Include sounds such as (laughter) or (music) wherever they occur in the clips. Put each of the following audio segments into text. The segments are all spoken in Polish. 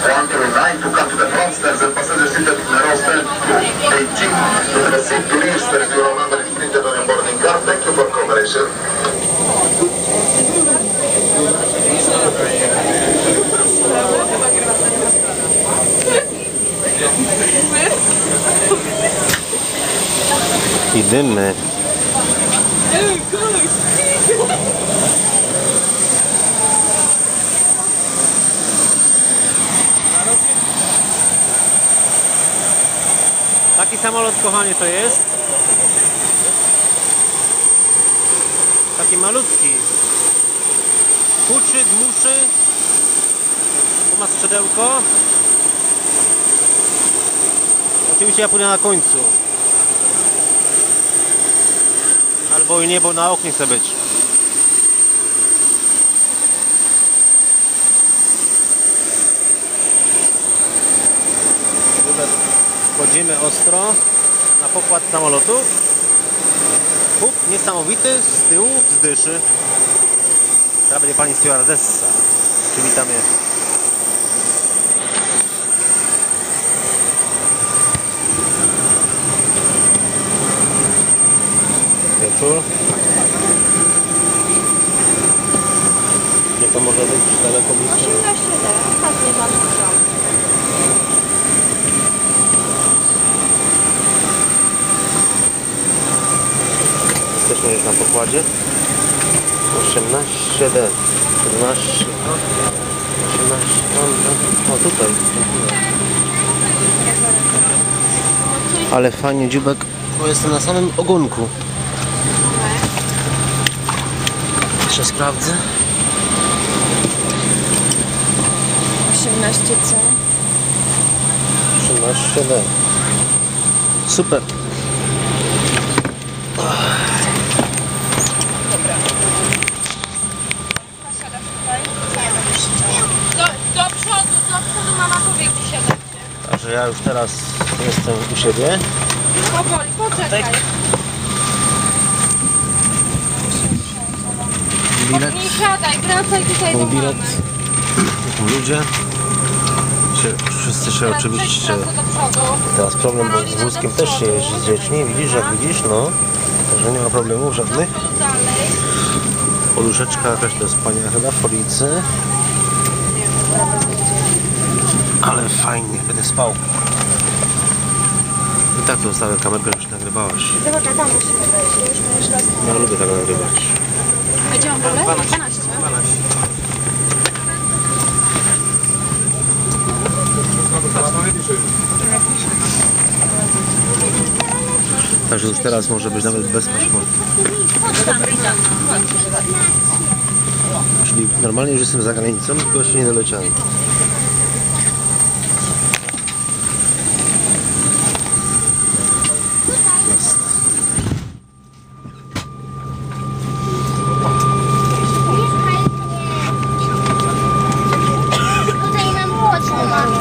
contro il Nine, toccato da Monsters, il passaggio uscito da Rostel, Beijing, dove la St. Lister, il loro numero di sprint non è boarding car, thank you for coverage. Eh. Eh, He didn't, man. Oh, gosh. Taki samolot, kochanie, to jest. Taki malutki. Huczy, dmuszy. Tu ma skrzydełko. Oczywiście ja pójdę na końcu. Albo i niebo na oknie chce być. Wchodzimy ostro na pokład samolotu. Huk niesamowity z tyłu wzdyszy. Teraz będzie pani stewardessa. Przywitam je. Wieczór. Gdzie to może być? Daleko blisko? 18 D, ostatnie pan Jesteśmy już na pokładzie. 18D. 17. 18. O tutaj. Ale fajnie dziubek, bo jestem na samym ogonku. Jeszcze sprawdzę. 18C. 13D. Super. Do, do przodu, do przodu mama powie gdzie siadacie. Także ja już teraz jestem u siebie. Powoli, poczekaj. Bilet. Nie siadaj, wracaj tutaj do Mój bilet. mamy. Ludzie. Się, wszyscy się Teraz oczywiście... do przodu. Teraz problem, bo z wózkiem też się jeździ z dziećmi. Widzisz, jak widzisz, no. Także nie ma problemów żadnych. Dalej. Poduszeczka jakaś do spania chyba w policy. Ale fajnie, będę spał. I tak to zostawię kamerkę, już nagrywałaś. Zobacz, tam musimy wejść, już będziesz raz. Ja lubię tak nagrywać. A gdzie mam wolę? 12. Także już teraz może być nawet bez paszportu. Czyli normalnie już jestem za granicą, tylko jeszcze nie doleciałem. Jest. Tutaj nam mocno mamy.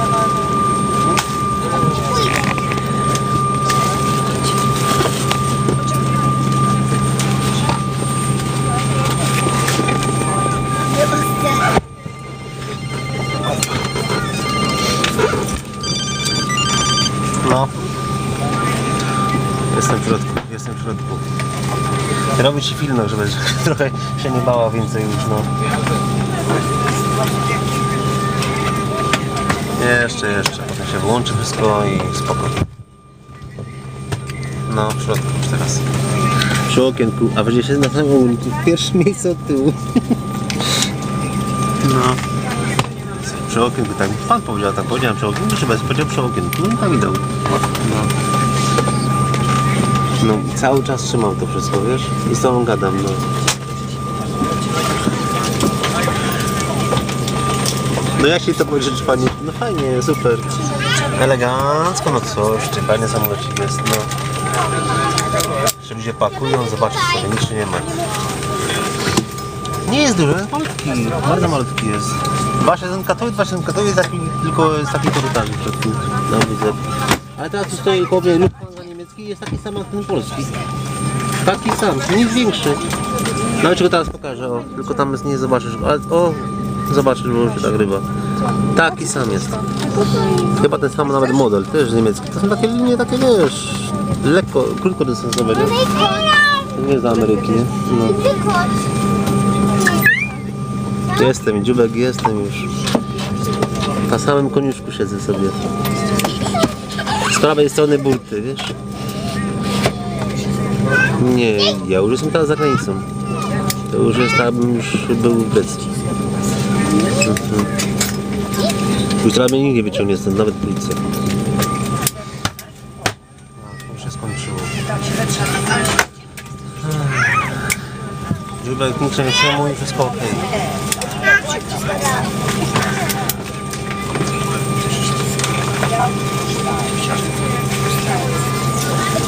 No. Jestem w środku, jestem w środku. Robię ci film, no, żeby (laughs) trochę się nie bała więcej już, no. Jeszcze, jeszcze. Potem się wyłączy wszystko i spoko. No, w środku już teraz. Przy okienku, a będzie się na samym okienku, w pierwszym miejscu od tyłu. No. Przy okienku, tak pan powiedział, tak powiedziałem przy okienku, czy bez, powiedział przy okienku, no i tak widał. No. No cały czas trzymam to wszystko, wiesz? I z tobą gadam, no. No jak się to powiedzieć pani? No fajnie, super. Elegancko, no coś, ty fajny samolocik jest, no. Jeszcze ludzie pakują, zobaczysz sobie, nic nie ma. Nie jest duży, jest malutki, bardzo malutki jest. Dwa siedzą Katowic, dwa siedzą Katowic, taki, tylko z takim korytarzem w środku. No widzę. Ale teraz tu stoi powie Jest taki sam jak ten polski. Taki sam, nic większy. Nawet czego teraz pokażę, o, tylko tam nie zobaczysz. Ale, o, zobaczysz, bo się ryba. Taki sam jest. Chyba ten sam nawet model, też niemiecki. To są takie linie, takie wiesz, lekko, krótkodystansowe, nie? Nie do Ameryki, nie? No. Jestem, dziubek, jestem już. Na samym koniuszku siedzę sobie. Z prawej strony burty, wiesz? Nie, ja już jestem teraz za granicą. To już jest tam, już był w Grecji. Mhm. Już teraz mnie nikt nie wyciągnie stąd, nawet policja. No, już się skończyło. Dziubek, nikt się przejmuje, wszystko ok.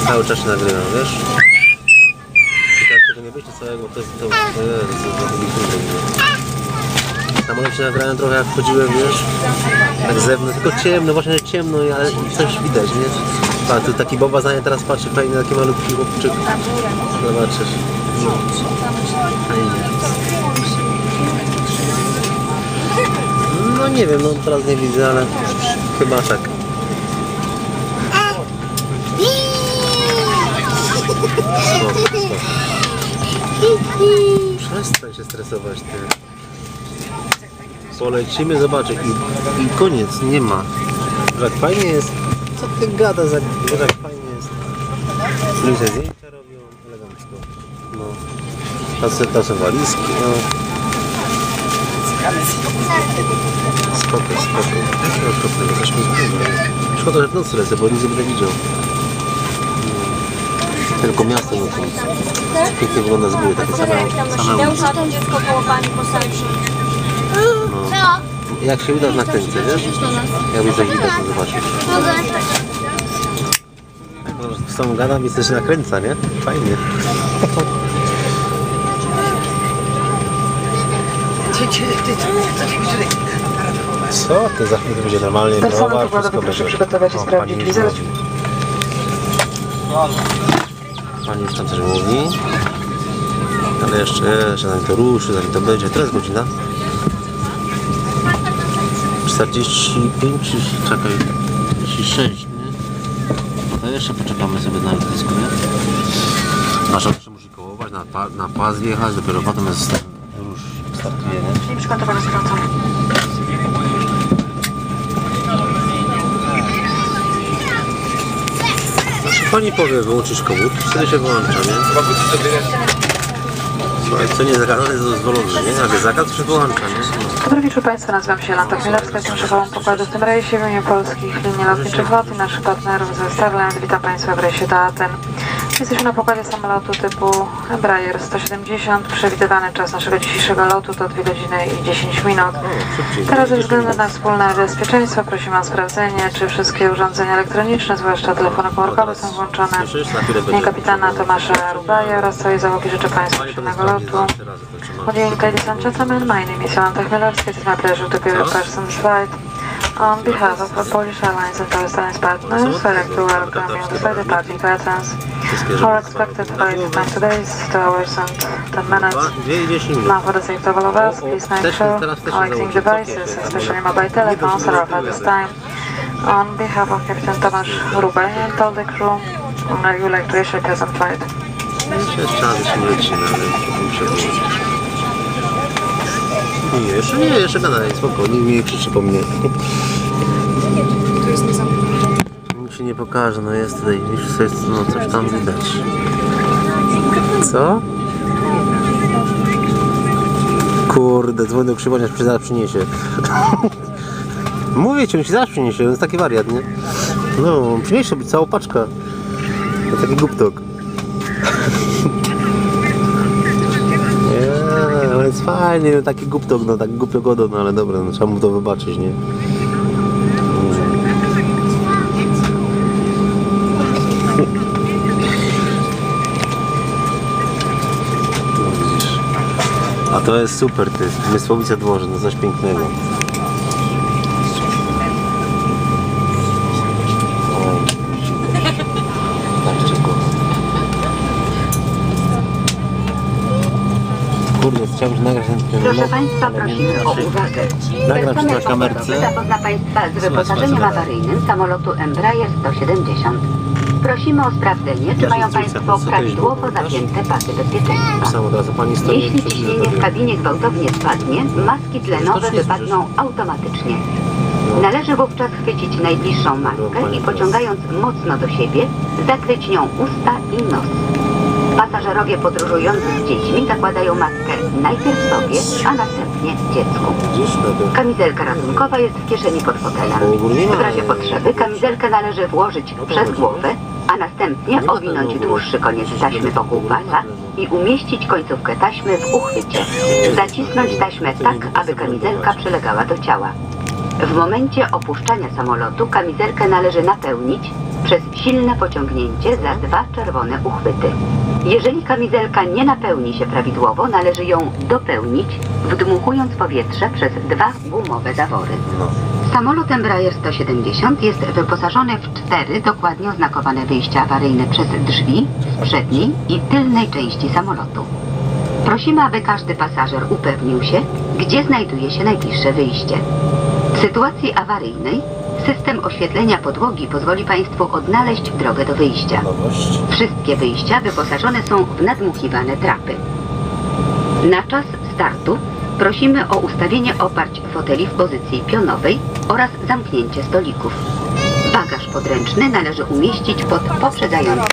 Cały czas się nagrywam, wiesz? Będzie całego, to jest Samolot się nagrałem trochę jak wchodziłem, wiesz? Tak z zewnątrz, tylko ciemno, właśnie że ciemno, ale coś widać, nie? A tu taki Boba Zania teraz patrzy fajnie, taki malutki chłopczyk. Zobaczysz. Fajnie. No nie wiem, no teraz nie widzę, ale chyba tak. Przestań się stresować ty. Polecimy zobaczyć i, i koniec, nie ma. Jak fajnie jest. Co ty gada za jak fajnie jest. Ludzie zdjęcia robią elegancko. No. Tacy, tacy walizki, no. Spoko, spoko. Mi zbywa. Szkoda, że w nocy lecę, bo nic nie będę widział. No. Tylko miasto nocą. Pięknie wygląda z góry, takie same, same Ja ulice. usiadłam dziecko koło pani postańczy. Co? Jak się uda, nakręcę, wiesz? Jakbyś coś widać, to zobaczysz. Z tą gadam i coś się nakręca, nie? Fajnie. Co? To za chwilę będzie normalnie browar, wszystko proszę będzie. przygotować i O, sprawdzić mówi. Pani już tam coś mówi. Ale jeszcze, jeszcze zanim to ruszy, zanim to będzie. Jest godzina? 45 czy czekaj, 36, nie? To jeszcze poczekamy sobie na lotnisku, nie? Jeszcze musi kołować, na, na pas wjechać, dopiero potem jest rusz startuje, nie? I przygotowane sprawdzone. Pani powie wyłączyć komód, wtedy się wyłącza, nie? Słuchaj, co nie zakazane jest dozwolone, nie? Jak jest zakaz, się wyłącza, nie? Dobry wieczór Państwa, nazywam się Jolanta Chmielewska, jestem szefową pokładu w tym rejsie w imieniu polskich linii lotniczych LOT i naszych partnerów ze Starland. Witam Państwa w rejsie do Aten. Jesteśmy na pokładzie samolotu typu Embraer 170. Przewidywany czas naszego dzisiejszego lotu to 2 godziny i 10 minut. Teraz ze względu na wspólne bezpieczeństwo prosimy o sprawdzenie, czy wszystkie urządzenia elektroniczne, zwłaszcza telefony komórkowe są włączone. Będzie. kapitana Tomasza Rubaja oraz całej załogi życzę Państwu przyjemnego lotu. Good evening, ladies and gentlemen. My name is Jolanta Chmielewska. It is my pleasure to be your person's flight. On behalf of the Polish Airlines and Thai Airlines partners, I'd like to welcome you to flight departing to Athens. Our expected flight time today is 2 hours and 10 minutes. 2 i 10 minut. Now for the safety of all of us, please make sure teraz wsteczny all lighting założyć. devices, especially mobile telephones, are off at this time. On behalf of Captain Tomasz Rubaj and all the crew, I would like to wish you a pleasant flight. Nie jeszcze nie, jeszcze gadaj, spokojnie, nie krzyczy po mnie. Nikt się nie pokaże, no jest tutaj, jest, no coś tam widać. Co? Kurde, dzwonię do Krzywonia, że zaraz przyniesie. (laughs) Mówię ci, on ci zaraz przyniesie, on jest taki wariat, nie? No, przyniesie sobie całą paczkę. To taki guptok. (laughs) Nie, on jest fajny, no taki guptok, no tak głupio godo, no ale dobra, no trzeba mu to wybaczyć, nie? No. A to jest super, ty, Mysłowice dworze, no coś pięknego. O, Nagrać ten, Proszę Państwa, prosimy o uwagę. Personel kamerce. zapozna Państwa z wyposażeniem awaryjnym samolotu Embraer 170. Prosimy o sprawdzenie, czy mają Państwo prawidłowo zapięte pasy bezpieczeństwa. Sam od razu pani stoi. Jeśli ciśnienie w kabinie gwałtownie spadnie, maski tlenowe wypadną automatycznie. Należy wówczas chwycić najbliższą maskę i pociągając mocno do siebie, zakryć nią usta i nos. Pasażerowie podróżujący z dziećmi zakładają maskę najpierw sobie, a następnie dziecku. Kamizelka ratunkowa jest w kieszeni pod fotelem. W razie potrzeby kamizelkę należy włożyć przez głowę, a następnie owinąć dłuższy koniec taśmy wokół pasa i umieścić końcówkę taśmy w uchwycie. Zacisnąć taśmę tak, aby kamizelka przylegała do ciała. W momencie opuszczania samolotu kamizelkę należy napełnić przez silne pociągnięcie za dwa czerwone uchwyty. Jeżeli kamizelka nie napełni się prawidłowo, należy ją dopełnić, wdmuchując powietrze przez dwa gumowe zawory. Samolot Embraer 170 jest wyposażony w cztery dokładnie oznakowane wyjścia awaryjne przez drzwi z przedniej i tylnej części samolotu. Prosimy, aby każdy pasażer upewnił się, gdzie znajduje się najbliższe wyjście. W sytuacji awaryjnej system oświetlenia podłogi pozwoli Państwu odnaleźć drogę do wyjścia. Wszystkie wyjścia wyposażone są w nadmuchiwane trapy. Na czas startu prosimy o ustawienie oparć foteli w pozycji pionowej oraz zamknięcie stolików. Bagaż podręczny należy umieścić pod poprzedzającym